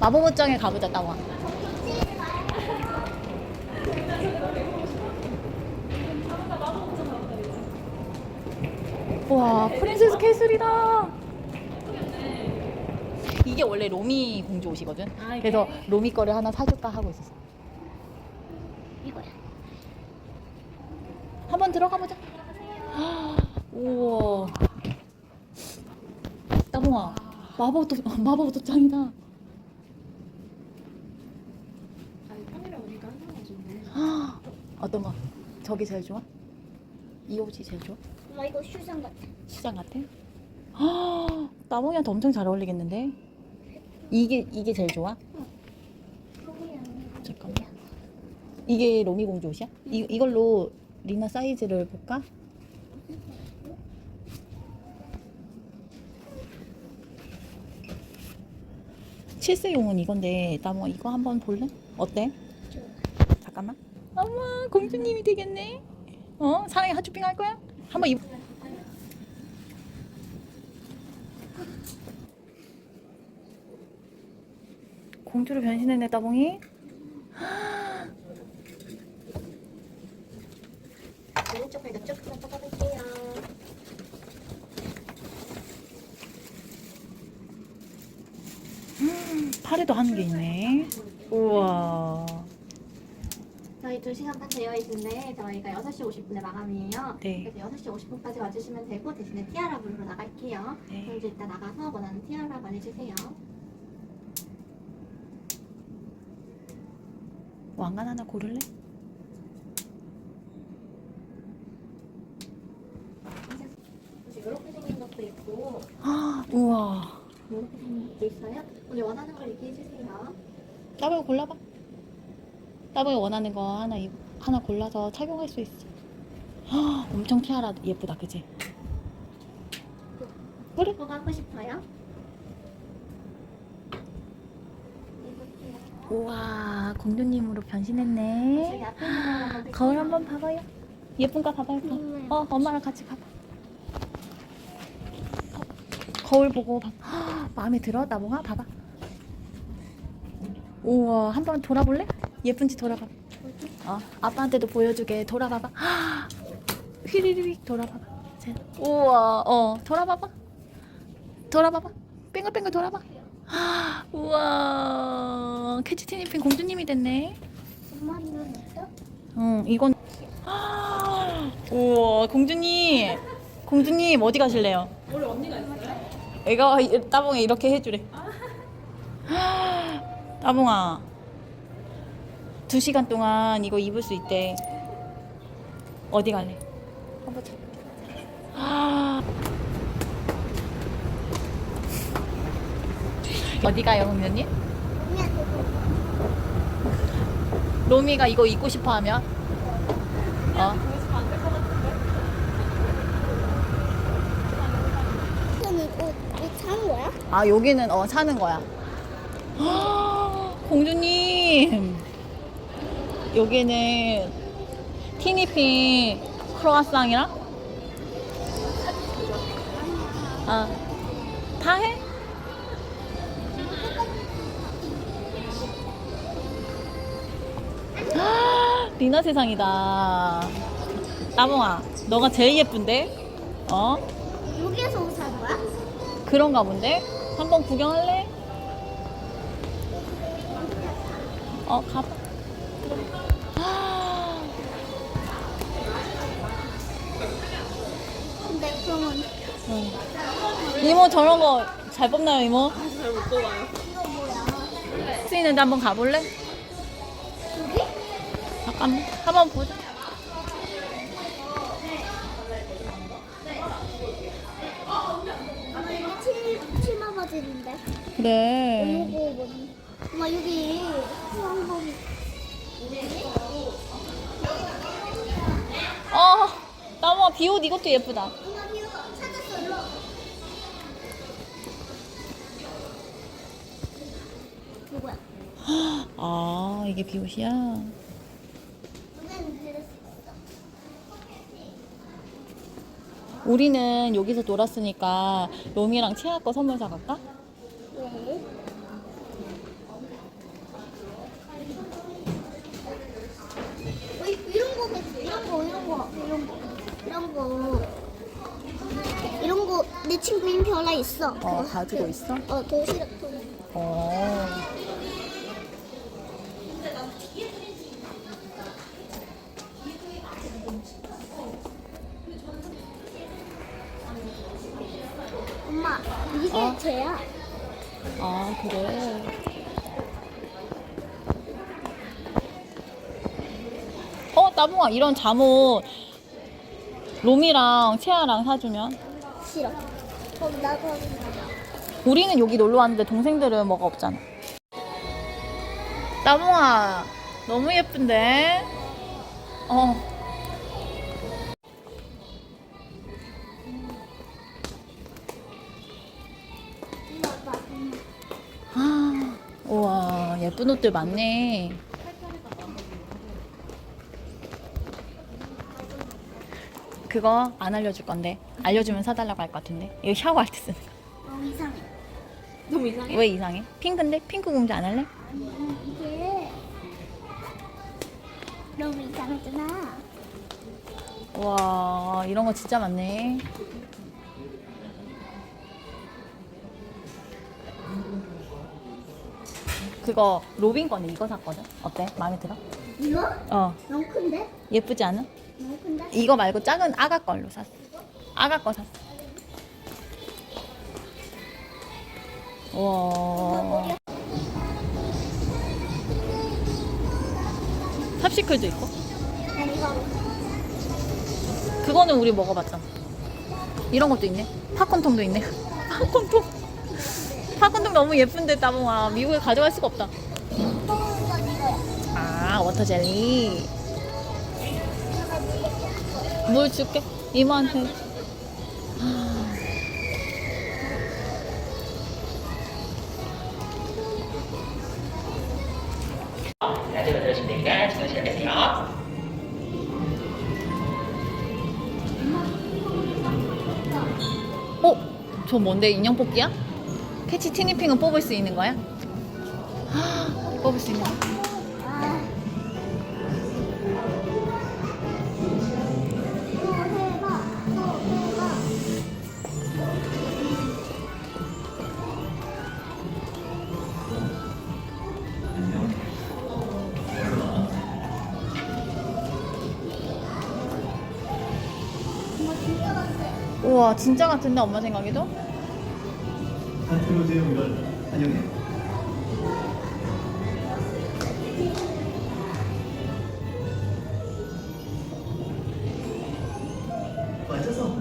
마법 옷장에 가보자 따와. 와 프린세스 캐슬이다. 이게 원래 로미 공주 옷이거든. 아, 이게? 그래서 로미 거를 하나 사줄까 하고 있었어. 이거야. 한번 들어가 보자. 우와. 따봉아, 마법 도장이다. 아니 카메라 우리가 하나 가지고. 어떤 거? 저기 제일 좋아? 이 옷이 제일 좋아? 엄마 이거 슈장 같아. 시장 같아? 따봉이한테 엄청 잘 어울리겠는데? 이게 이게 제일 좋아? 잠깐만. 이게 로미 공주 옷이야? 이 이걸로 리나 사이즈를 볼까? 칠세용은 이건데 따봉아 이거 한번 볼래? 어때? 어머 공주님이 되겠네. 어 사랑의 핫쇼핑 할 거야? 한번 입. 공주로 변신했네 따봉이. 팔에도 하는 게 있네. 우와. 저희 2시간 반 되어 있는데 저희가 6시 50분에 마감이에요. 네. 그래서 6시 50분까지 와주시면 되고 대신에 티아라 부르러 나갈게요. 네. 그럼 이제 이따 나가서 원하는 티아라 보내주세요. 왕관 하나 고를래? 혹시 이렇게 생긴 것도 있고 아, 우와. 이렇게 생긴 것도 있어요. 오늘 원하는 걸 얘기해주세요. 따봉이 골라봐. 따봉이 원하는 거 하나 입, 하나 골라서 착용할 수 있어. 아, 엄청 티아라 예쁘다, 그지? 그래? 뭐가 하고 싶어요? 우와, 공주님으로 저기 변신했네. 앞에 있는 거 한번 거울 한번 봐봐요. 예쁜 거 봐봐요. 거. 음. 어, 엄마랑 같이 봐봐. 어, 거울 보고 봐. 헉, 마음에 들어? 나봉아? 봐봐. 우와, 한번 돌아볼래? 예쁜지 돌아봐. 어, 아빠한테도 보여주게. 돌아봐봐. 헉, 휘리릭 돌아봐봐. 자, 우와, 어, 돌아봐봐. 돌아봐봐. 뺑글뺑글 돌아봐. 헉, 우와, 캐치 티니핑 공주님이 됐네. 응, 이건. 우와, 공주님. 공주님, 어디 가실래요? 우리 언니가 있어요? 애가 이- 따봉이 이렇게 해주래. 따봉아. 두 시간 동안 이거 입을 수 있대. 어디 갈래? 한번 자. 어디 가요, 공주님? 로미가 이거 입고 싶어 하면? 어? 옷 사는 거야? 아, 여기는 어, 사는 거야. 공주님. 여기는 티니핑 크로아상이랑 아, 다 해? 리나 세상이다. 따봉아, 너가 제일 예쁜데? 어? 여기에서 옷 사는 거야? 그런가 본데? 한번 구경할래? 어, 가봐. 그러면 응. 이모 저런 거 잘 뽑나요, 이모? 잘못 뽑아요. 이거 뭐야? 스인데 한번 가볼래? 여기? 잠깐만, 한번 보자. 엄마 이거 칠, 칠마 바지인데? 그래. 이거 뭐 엄마 여기 수영복 어, 나무아 비옷 이것도 예쁘다. 아, 이게 비옷이야? 우리는 여기서 놀았으니까 로미랑 치아 거 선물 사갈까? 왜? 하나 있어. 어, 가지고 있어? 어, 도시락 통. 어. 엄마, 이게 어? 쟤야. 아, 그래. 어, 나봉아, 이런 잠옷 롬이랑 채아랑 사주면? 싫어. 하고 싶어. 우리는 여기 놀러 왔는데 동생들은 뭐가 없잖아. 나봉아, 너무 예쁜데? 어. 아, 우와, 예쁜 옷들 많네. 그거 안 알려줄 건데. 알려주면 사달라고 할 것 같은데. 이거 샤워할 때 쓰는 거. 너무 이상해. 너무 이상해? 왜 이상해? 핑크인데? 핑크 공주 안 할래? 아니, 이게 너무 이상하잖아. 와, 이런 거 진짜 많네. 그거 로빈 건데 이거 샀거든? 어때? 마음에 들어? 이거? 어, 너무 큰데? 예쁘지 않아? 이거 말고 작은 아가 걸로 샀어. 아가 거 샀어. 와. 탑시클도 있고. 그거는 우리 먹어봤잖아. 이런 것도 있네. 팝콘통도 있네. 팝콘통. 팝콘통 너무 예쁜데 따봉아 미국에 가져갈 수가 없다. 아 워터 젤리. 물 줄게. 시작할게요. 어? 저 뭔데 인형 뽑기야? 캐치 티니핑은 뽑을 수 있는 거야? 아, 뽑을 수 있는 거야? 와 진짜 같은데 엄마 생각에도? 아, 들어오세요, 이걸. 안녕히. 맞아서.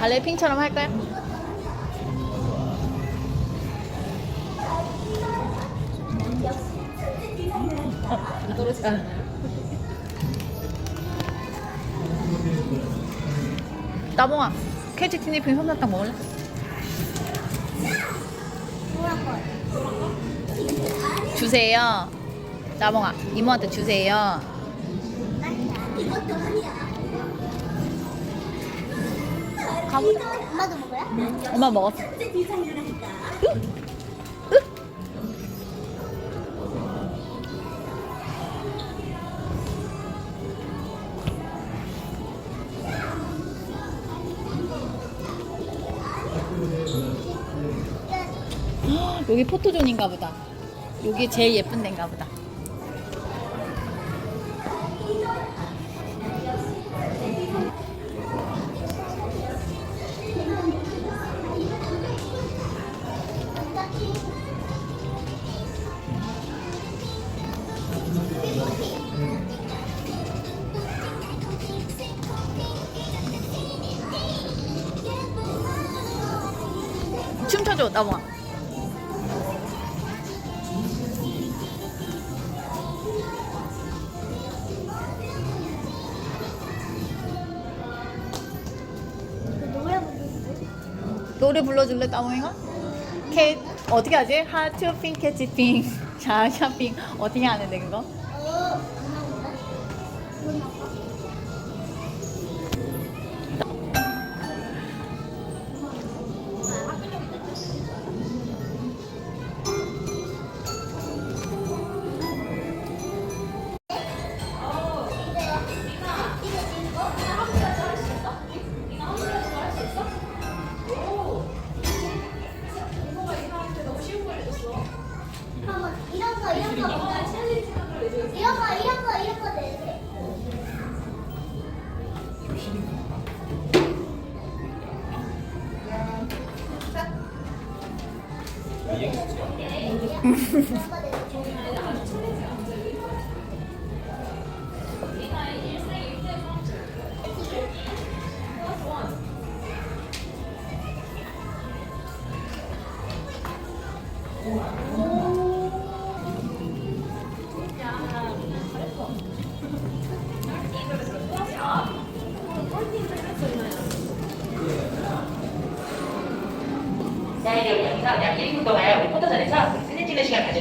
발레핑처럼 할까요? 나봉아 캐치 티니핑 솜사탕 먹을래? 주세요 나봉아 이모한테 주세요 아니야. 가보자 엄마도 먹어요? 엄마 먹었어 여기 포토존인가 보다. 여기 제일 예쁜 데인가 보다. 춤춰줘 나봉 노래 불러줄래 따봉이가? 캐 어떻게 하지? 하트 핑 캐치 핑 샤샤핑 어떻게 하는데 그거?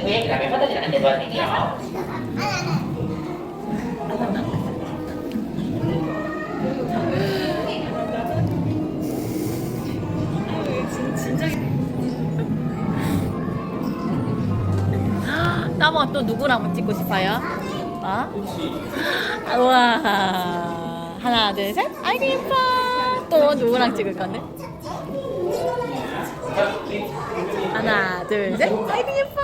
그 다음에 포토전 안내 도와드릴게요. 나무가 또 누구랑 찍고 싶어요? 어? 우와 하나 둘셋 아이고 예뻐 또 누구랑 찍을 건데? 하나 둘셋 아이고 예뻐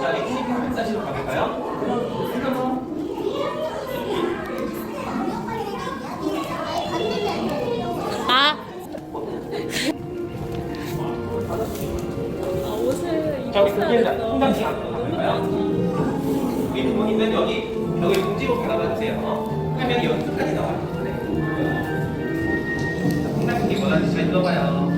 자, 우리 키니핑 사진으로 가볼까요? 아 자, 통장치 앞으로 가볼까요? 우리 부모님은 여기 여기 공지로 바라봐 주세요. 화면이 여기까지 나와요. 네. 자, 통장치 뭐라는지 잘 들어봐요.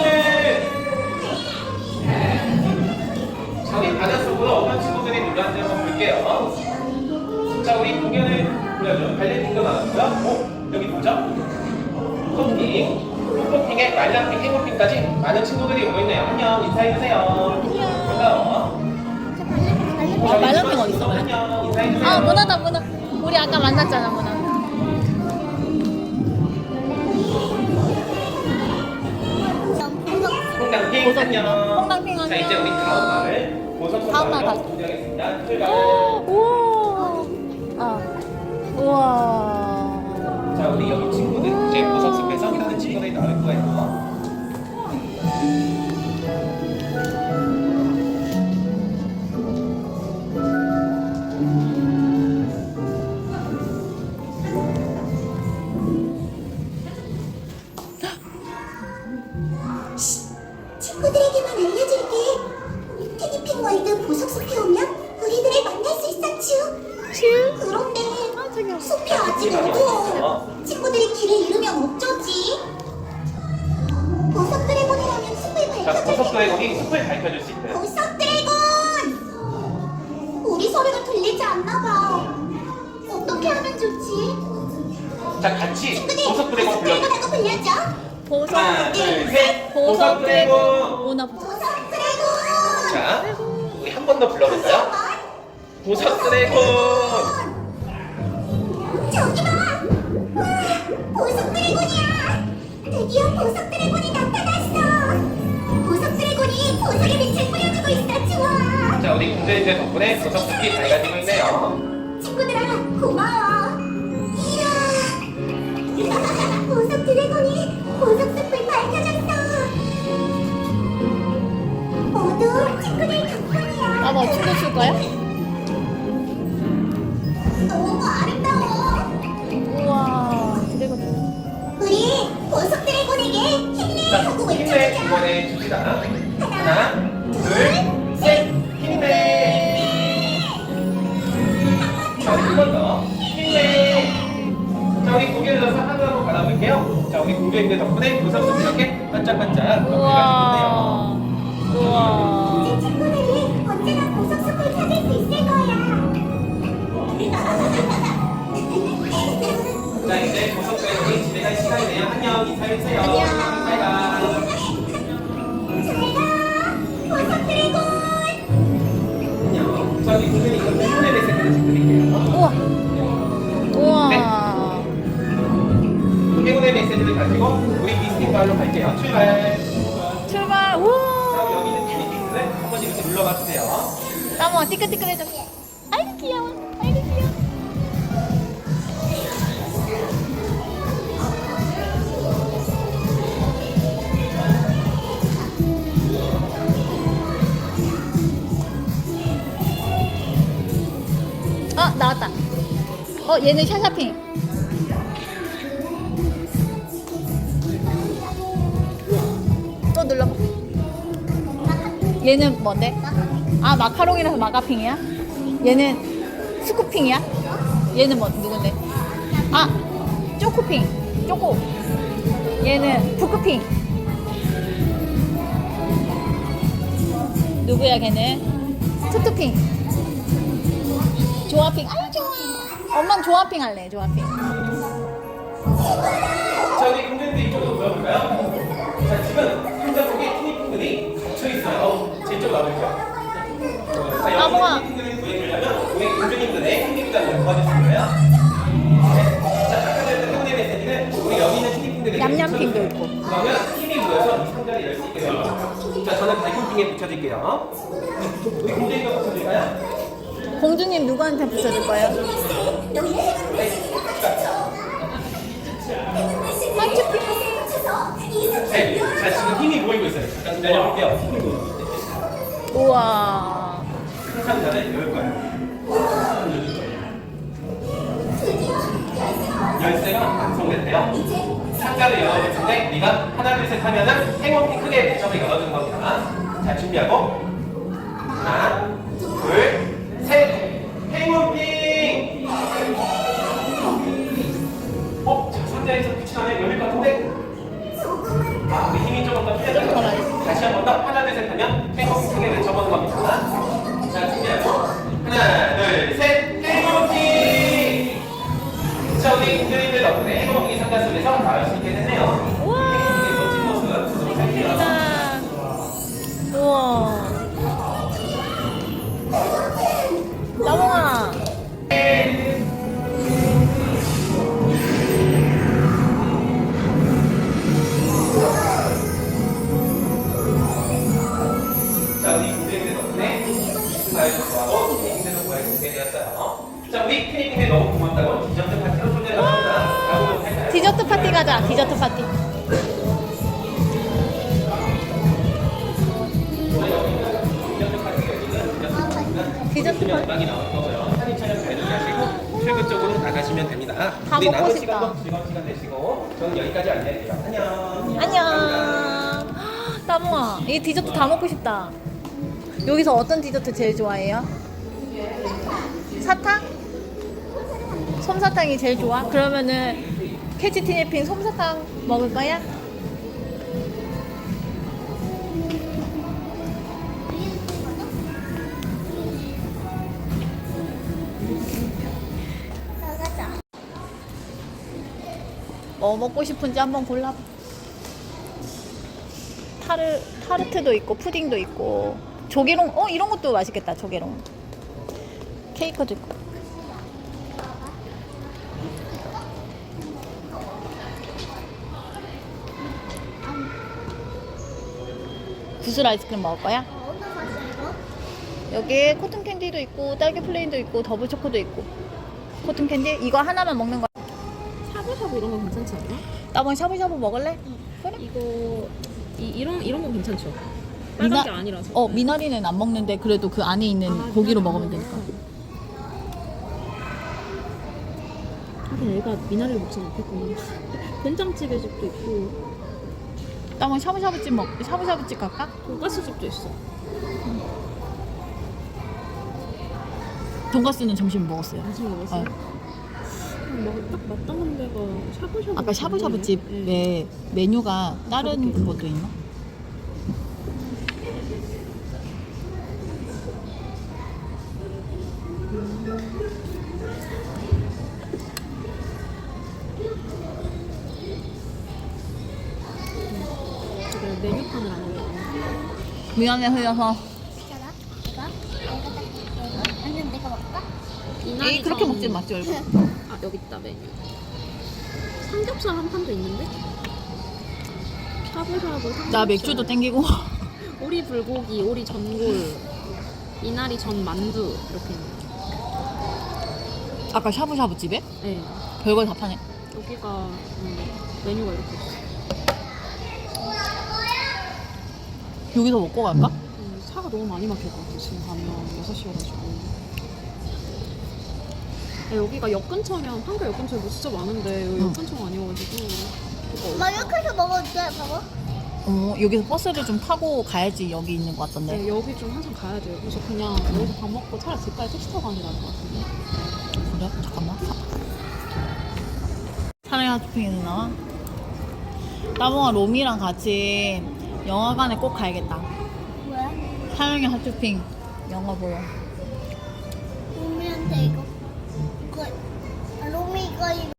친구들. 자, 우리 바닷속으로 어떤 친구들이 놀았는지 한번 볼게요. 자, 우리 공연을 보여줘. 발레팅도 나왔고요. 어? 여기 뭐죠? 토핑. 토핑에 말랑핑, 해물핑까지 많은 친구들이 오고 있네요. 안녕, 인사해주세요. 안녕. 반가워. 아, 말랑핑 어딨어? 안녕, 인사해주세요. 아 문화다 문화 우리 아까 만났잖아 문화 보석- 안녕. 홍당핑 자. 이제 우리 다음 마을 마을로 가자. 공개하겠습니다. 출발. 우와 아 우와 자 우리 여기 친구들 이제 숲 좋지? 자 같이 보석 드래곤 불러. 드래곤하고 불려줘. 보석 하나 둘셋 보석 보석 드래곤. 오나 보석 보석 드래곤! 자 우리 한 번 더 불러볼까요? 보석 드래곤. 저기 봐! 와, 보석 드래곤이야! 드디어 보석 드래곤이 나타났어! 보석 드래곤이 보석의 빛을 뿌려주고 있어, 좋아! 자 우리 공주님들 덕분에 보석 숲이 밝아지고 있네요. 친구들아, 고마워! 이야! 보석 드래곤이 보석 숲을 밝혀줬어! 모두 친구들 덕분이야! 아뭐 춤도 출 거야? 너무 아름다워! 우와 드래곤 우리 보석 드래곤에게 힘내! 자 하고 힘내 외쳐주자! 이번에 줍시다. 하나 둘셋 자, 우리 공주님들 덕분에 보석숲 이렇게 반짝반짝 우와 우와 이제 친구들이 언제나 보석 숲을 찾을 수 있을 거야. 이제 갈 시간이네요. 안녕 인사해주세요. 안녕. 바이바이. 우리 미스팅 발로 갈게요. 출발. 출발. 자, 우와. 여기 있는 미니핑크를 한 번씩 이렇게 눌러봐 주세요. 따봉아 띠끈띠끈해져. 아이고 귀여워. 아이고 귀여워. 아 나왔다. 어 얘는 샤샤핑. 눌러봐. 얘는 뭔데? 아 마카롱이라서 마가핑이야? 얘는 스쿠핑이야? 얘는 뭐 누군데? 아 쪼코핑 쪼코 얘는 부크핑 누구야 걔는? 투투핑 조아핑 아유 좋아 엄만 조아핑 할래 조아핑 자, 아까 전에 행운의 메시지는 우리 여기 있는 티니핑들에게 얌얌핑도. 있고. 그러면 힘이 모여서 이 상자를 열 수 있게 됩니다. 자, 저는 발꿈핑에 붙여줄게요. 우리 공주님도 붙여줄까요? 공주님 누구한테 붙여줄 거예요? 네. 자, 지금 힘이 모이고 있어요. 잠깐 기다려볼게요. 힘이 모이고 있어요. 우와 큰 상자를 열 거예요. 열쇠가 완성됐대요. 상자를 열어볼 텐데 우리가 하나 둘 셋 하면은 행운핑 크게 붙여서 열어주는 겁니다. 자 준비하고 하나 둘셋 행운핑. 어? 자 상자에서 빛이 나면 열릴 것 같은데? 아, 우리 힘이 조금 더 필요하죠? 다시 한 번 더 하나 둘 셋 하면 행운핑 크게 외쳐보는 겁니다. 자 준비하고 하나 둘 셋 행운핑. 자, 우리 공주님들 덕분에 행복이 상가 속에서 나올 수 있게 됐네요. 디저트 파티 가자 디저트 파티 디저트 파티 출구 쪽으로 나가시면 됩니다. 다 우리 먹고 남은 싶다. 시간도 즐거운 시간 되시고 저는 여기까지 안내할게요. 안녕. 안녕 따봉아 이 디저트 다 먹고 싶다 여기서 어떤 디저트 제일 좋아해요? 사탕? 솜사탕이 제일 좋아? 그러면은 캐치 티니핑 솜사탕 먹을 거야? 뭐 먹고 싶은지 한번 골라봐. 타르 타르트도 있고 푸딩도 있고 조개롱 어 이런 것도 맛있겠다 조개롱. 케이크도 있고. 구슬 아이스크림 먹을 거야? 여기 코튼 캔디도 있고 딸기 플레인도 있고 더블 초코도 있고 코튼 캔디 이거 하나만 먹는 거야. 샤브샤브 이런 거 괜찮지 않나? 나번 샤브샤브 먹을래? 그래? 이거 이, 이런 이런 거 괜찮죠? 미나- 빨간 게 아니라서. 어 미나리는 안 먹는데 그래도 그 안에 있는 아, 고기로 먹으면? 되니까. 하긴 얘가 미나리를 먹지 않겠구나. 된장찌개 집도 있고 나번 샤브샤브집 먹 샤브샤브집 갈까? 돈가스 집도 있어. 돈가스는 점심 먹었어요. 아직 먹었어. 어. 막딱 맞다는 데가 샤브샤브. 아까 샤브샤브 네. 집에 메뉴가 다른 것도 있나? 미안해 흘려서 에이 그렇게 전- 먹지 마지 얼굴 아 여기 있다 메뉴. 삼겹살 한 판도 있는데? 샤브샤브 삼겹살. 나 맥주도 땡기고 오리 불고기, 오리 전골, 이날이 전 만두 이렇게 있네. 아까 샤브샤브 집에 네. 별걸 다 파네 여기가 음, 메뉴가 이렇게 있어. 여기서 먹고 갈까? 음, 차가 너무 많이 막힐 것 같아 지금 가면 6시여가지고 여기가 역 근처면 판교 역 근처에 뭐 진짜 많은데 여기 응. 역 근처가 아니어가지고 엄마 이렇게 해서 먹어도 돼? 봐봐. 어 여기서 버스를 좀 타고 가야지 여기 있는 것 같던데 네, 여기 좀 항상 가야 돼요 그래서 그냥 여기서 밥 먹고 차라리 집까지 택시 타고 가는 게 나을 것 같은데 그래? 잠깐만 사랑의 핫쇼핑에서 나와? 따봉아 롬이랑 같이 영화관에 꼭 가야겠다 왜? 사랑의 핫쇼핑 영화 보러